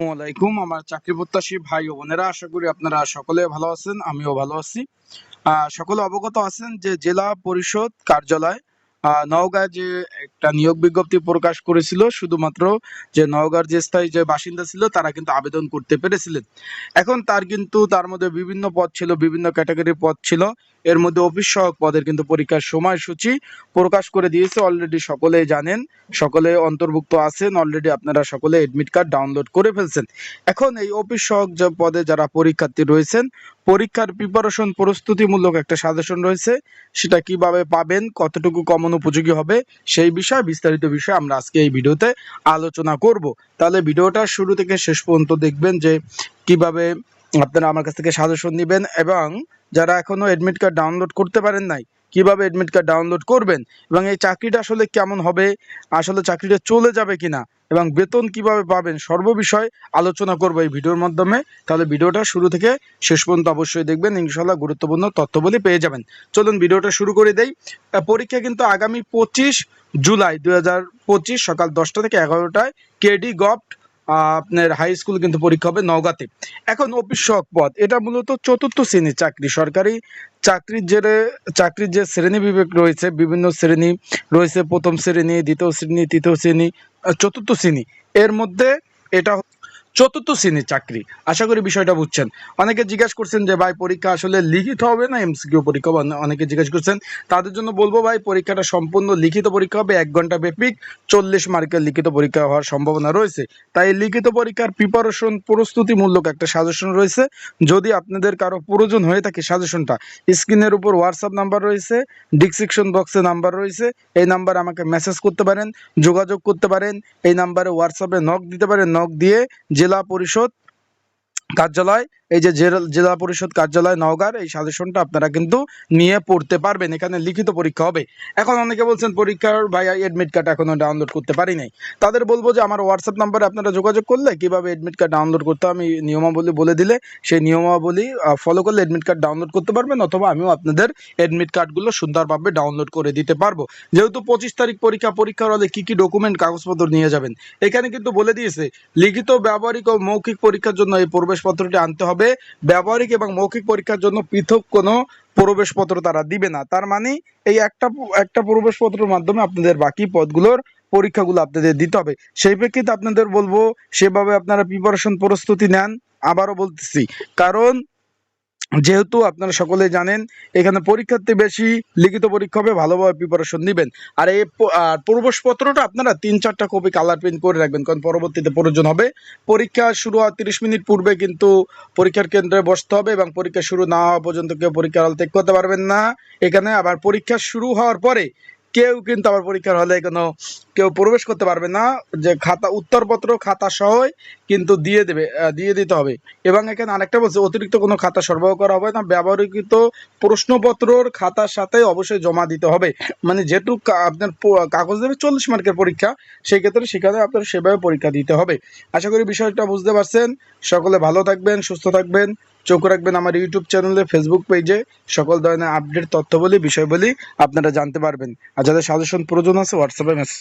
আসসালামাইকুম আমার চাকরি প্রত্যাশী ভাই ও বোনেরা, আশা করি আপনারা সকলে ভালো আছেন, আমিও ভালো আছি। সকলে অবগত আছেন যে জেলা পরিষদ কার্যালয় আহ, নওগাঁয় যে একটা নিয়োগ বিজ্ঞপ্তি প্রকাশ করেছিল শুধুমাত্র যে নওগাঁর যে স্থায়ী যে বাসিন্দা ছিল তারা কিন্তু আবেদন করতে পেরেছিলেন। এখন তার কিন্তু তার মধ্যে বিভিন্ন পদ ছিল বিভিন্ন ক্যাটাগরির পদ ছিল। এর মধ্যে অফিস সহক পদের কিন্তু পরীক্ষার সময়সূচি প্রকাশ করে দিয়েছে। অলরেডি সকলেই জানেন সকলে অন্তর্ভুক্ত আছেন অলরেডি আপনারা সকলে এডমিট কার্ড ডাউনলোড করে ফেলছেন। এখন এই অফিস সহক পদে যারা পরীক্ষার্থী রয়েছেন পরীক্ষার প্রিপারেশন প্রস্তুতিমূলক একটা সাজেশন রয়েছে। সেটা কীভাবে পাবেন, কতটুকু কমন উপযোগী হবে, সেই বিষয়ে বিস্তারিত বিষয়ে আমরা আজকে এই ভিডিওতে আলোচনা করব। তাহলে ভিডিওটা শুরু থেকে শেষ পর্যন্ত দেখবেন যে কীভাবে আপনারা আমার কাছ থেকে সাজেশন নেবেন এবং যারা এখনও অ্যাডমিট কার্ড ডাউনলোড করতে পারেন নাই কীভাবে এডমিট কার্ড ডাউনলোড করবেন এবং এই চাকরিটা আসলে কেমন হবে, আসলে চাকরিটা চলে যাবে কিনা এবং বেতন কীভাবে পাবেন সর্ববিষয় আলোচনা করব এই ভিডিওর মাধ্যমে। তাহলে ভিডিওটা শুরু থেকে শেষ পর্যন্ত অবশ্যই দেখবেন ইনশাল্লাহ গুরুত্বপূর্ণ তথ্যবলি পেয়ে যাবেন। চলুন ভিডিওটা শুরু করে দেই। পরীক্ষা কিন্তু আগামী পঁচিশ জুলাই দু হাজার পঁচিশ সকাল দশটা থেকে এগারোটায় কেডি গভট আপনার হাই স্কুল কিন্তু পরীক্ষা হবে নওগাঁতে। এখন অফিস সহক পদ এটা মূলত চতুর্থ শ্রেণির চাকরি। সরকারি চাকরির যে চাকরির যে শ্রেণি বিবেক রয়েছে, বিভিন্ন শ্রেণি রয়েছে, প্রথম শ্রেণি, দ্বিতীয় শ্রেণি, তৃতীয় শ্রেণি চতুর্থ শ্রেণি। এর মধ্যে এটা চতুর্থ শ্রেণির চাকরি। আশা করি বিষয়টা বুঝছেন। অনেকে জিজ্ঞাসা করছেন যে, ভাই, পরীক্ষা আসলে লিখিত হবে না এমসিকিউ পরীক্ষা? অনেকে জিজ্ঞাসা করছেন, তাদের জন্য বলব ভাই, পরীক্ষাটা সম্পূর্ণ লিখিত পরীক্ষা হবে, এক ঘণ্টা ব্যাপিক, চল্লিশ মার্কের লিখিত পরীক্ষা হওয়ার সম্ভাবনা রয়েছে। তাই লিখিত পরীক্ষার প্রিপারেশন প্রস্তুতিমূলক একটা সাজেশন রয়েছে। যদি আপনাদের কারও প্রয়োজন হয়ে থাকে সাজেশনটা স্ক্রিনের উপর হোয়াটসঅ্যাপ নাম্বার রয়েছে ডিসক্রিপশন বক্সে নাম্বার রয়েছে, এই নাম্বারে আমাকে মেসেজ করতে পারেন, যোগাযোগ করতে পারেন, এই নাম্বারে হোয়াটসঅ্যাপে নক দিতে পারেন নক দিয়ে জেলা পরিষদ কার্যালয় এই যে জেলা- পরিষদ কার্যালয় নওগাঁর এই সাজেশনটা আপনারা কিন্তু নিয়ে পড়তে পারবেন। এখানে লিখিত পরীক্ষা হবে। এখন অনেকে বলছেন, পরীক্ষার ভাই এডমিট কার্ড এখনও ডাউনলোড করতে পারি নাই। তাদের বলব যে, আমার হোয়াটসঅ্যাপ নাম্বারে আপনারা যোগাযোগ করলে কীভাবে এডমিট কার্ড ডাউনলোড করতে আমি নিয়মাবলী বলে দিলে, সেই নিয়মাবলী ফলো করলে এডমিট কার্ড ডাউনলোড করতে পারবেন, অথবা আমিও আপনাদের এডমিট কার্ডগুলো সুন্দরভাবে ডাউনলোড করে দিতে পারব। যেহেতু পঁচিশ তারিখ পরীক্ষা, পরীক্ষার হলে কি কি ডকুমেন্ট কাগজপত্র নিয়ে যাবেন? এখানে কিন্তু বলে দিয়েছে, লিখিত, ব্যবহারিক ও মৌখিক পরীক্ষার জন্য এই প্রবেশপত্রটি আনতে হবে। ব্যবহারিক এবং মৌখিক পরীক্ষার জন্য পৃথক কোনো প্রবেশপত্র তারা দিবে না। তার মানে এই একটা একটা প্রবেশপত্রের মাধ্যমে আপনাদের বাকি পদগুলোর পরীক্ষাগুলো আপনাদের দিতে হবে। সেই প্রেক্ষিতে আপনাদের বলব, সেভাবে আপনারা প্রিপারেশন প্রস্তুতি নেন। আবারও বলতেছি, কারণ যেহেতু আপনারা সকলে জানেন, এখানে পরীক্ষার্থী বেশি লিখিত পরীক্ষা হবে, ভালোভাবে প্রিপারেশন নেবেন। আর এই প্রবেশপত্রটা আপনারা তিন চারটা কপি কালার প্রিন্ট করে রাখবেন, কারণ পরবর্তীতে প্রয়োজন হবে। পরীক্ষা শুরু হওয়ার তিরিশ মিনিট পূর্বে কিন্তু পরীক্ষার কেন্দ্রে বসতে হবে এবং পরীক্ষা শুরু না হওয়া পর্যন্ত কেউ পরীক্ষার হল ত্যাগ করতে পারবেন না। এখানে আবার পরীক্ষা শুরু হওয়ার পরে কেউ কিন্তু আবার পরীক্ষার হলে কোনো, কেউ প্রবেশ করতে পারবে না, যে খাতা, উত্তরপত্র, খাতা সহই কিন্তু দিয়ে দেবে দিয়ে দিতে হবে। এবং এখানে আরেকটা বলছে, অতিরিক্ত কোনো খাতা সরবরাহ করা হবে না, ব্যবহৃত প্রশ্নপত্রর খাতার সাথে অবশ্যই জমা দিতে হবে। মানে যেহেতু আপনার কাগজ দেবে চল্লিশ মার্কের পরীক্ষা, সেই ক্ষেত্রে সেখানে আপনার সেভাবে পরীক্ষা দিতে হবে। আশা করি বিষয়টা বুঝতে পারছেন। সকলে ভালো থাকবেন, সুস্থ থাকবেন। চোখ রাখবেন আমার ইউটিউব চ্যানেলে ফেসবুক পেজে সকল ধরনের আপডেট তথ্য বলি বিষয় বলি আপনারা জানতে পারবেন। আর যাদের সাজেশন প্রয়োজন আছে হোয়াটসঅ্যাপে মেসেজ